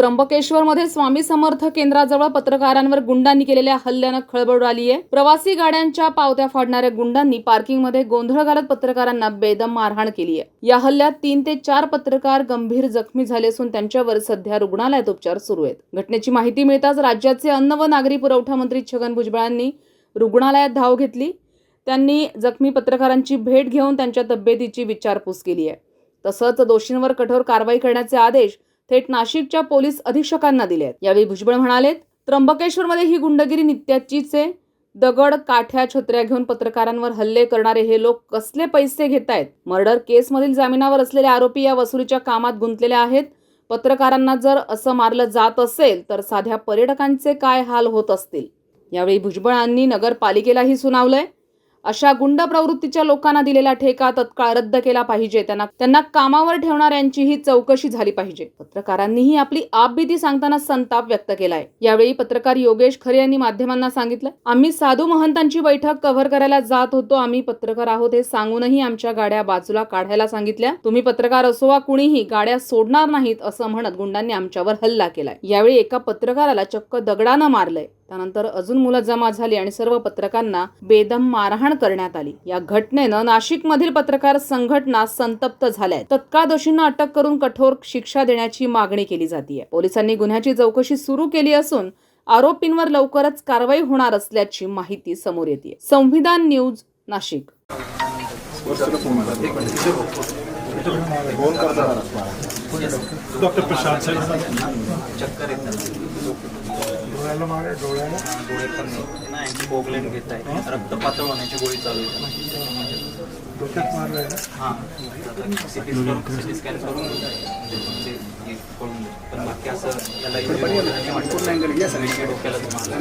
त्र्यंबकेश्वरमध्ये स्वामी समर्थ केंद्राजवळ पत्रकारांवर गुंडांनी केलेल्या हल्ल्यानं खळबळ उडाली आहे प्रवासी गाड्यांच्या पावत्या फाडणाऱ्या गुंडांनी पार्किंगमध्ये गोंधळ घालत पत्रकारांना बेदम मारहाण केली आहे या हल्ल्यात तीन ते चार पत्रकार गंभीर जखमी झाले असून त्यांच्यावर सध्या रुग्णालयात उपचार सुरू आहेत. घटनेची माहिती मिळताच राज्याचे अन्न व नागरी पुरवठा मंत्री छगन भुजबळांनी रुग्णालयात धाव घेतली. त्यांनी जखमी पत्रकारांची भेट घेऊन त्यांच्या तब्येतीची विचारपूस केली आहे तसंच दोषींवर कठोर कारवाई करण्याचे आदेश थेट नाशिकच्या पोलीस अधीक्षकांना दिले यावेळी भुजबळ म्हणाले त्र्यंबकेश्वरमध्ये ही गुंडगिरी नित्याचीच. आहे दगड काठ्या छत्र्या घेऊन पत्रकारांवर हल्ले करणारे हे लोक कसले पैसे घेत आहेत मर्डर केसमधील जामिनावर असलेले आरोपी या वसुलीच्या कामात गुंतलेले आहेत. पत्रकारांना जर असं मारलं जात असेल तर साध्या पर्यटकांचे काय हाल होत असतील? यावेळी भुजबळांनी नगरपालिकेलाही सुनावलंय. अशा गुंड प्रवृत्तीच्या लोकांना दिलेला ठेका तत्काळ रद्द केला पाहिजे. त्यांना त्यांना कामावर ठेवणाऱ्यांचीही चौकशी झाली पाहिजे. पत्रकारांनीही आपली आपबीती सांगताना संताप व्यक्त केलाय. यावेळी पत्रकार योगेश खरे यांनी माध्यमांना सांगितलं आम्ही साधू महंतांची बैठक कव्हर करायला जात होतो. आम्ही पत्रकार आहोत हे सांगूनही आमच्या गाड्या बाजूला काढायला सांगितल्या. तुम्ही पत्रकार असो वा कुणीही गाड्या सोडणार नाहीत असं म्हणत गुंडांनी आमच्यावर हल्ला केलाय. यावेळी एका पत्रकाराला चक्क दगडानं मारलंय. त्यानंतर अजून मुलं जमा झाली आणि सर्व पत्रकारांना बेदम मारहाण करण्यात आली. या घटनेनं नाशिकमधील पत्रकार संघटना संतप्त झाल्या तत्काळ दोषींना अटक करून कठोर शिक्षा देण्याची मागणी केली जाते पोलिसांनी गुन्ह्याची चौकशी सुरू केली असून आरोपींवर लवकरच कारवाई होणार असल्याची माहिती समोर येते Samvidhan news Nashik. Doctor Prashant sir. चक्कर येतात डोळ्याला मारे डोळ्याला. डोळे पण नाही. घेत आहे. रक्त पातळ होण्याची गोळी चालू आहे. डोक्यात मारलंय ना? हां. सिटी स्कॅन सिटी स्कॅन करून हे. पण बाकी असं याला इथे डोक्याला मारलं.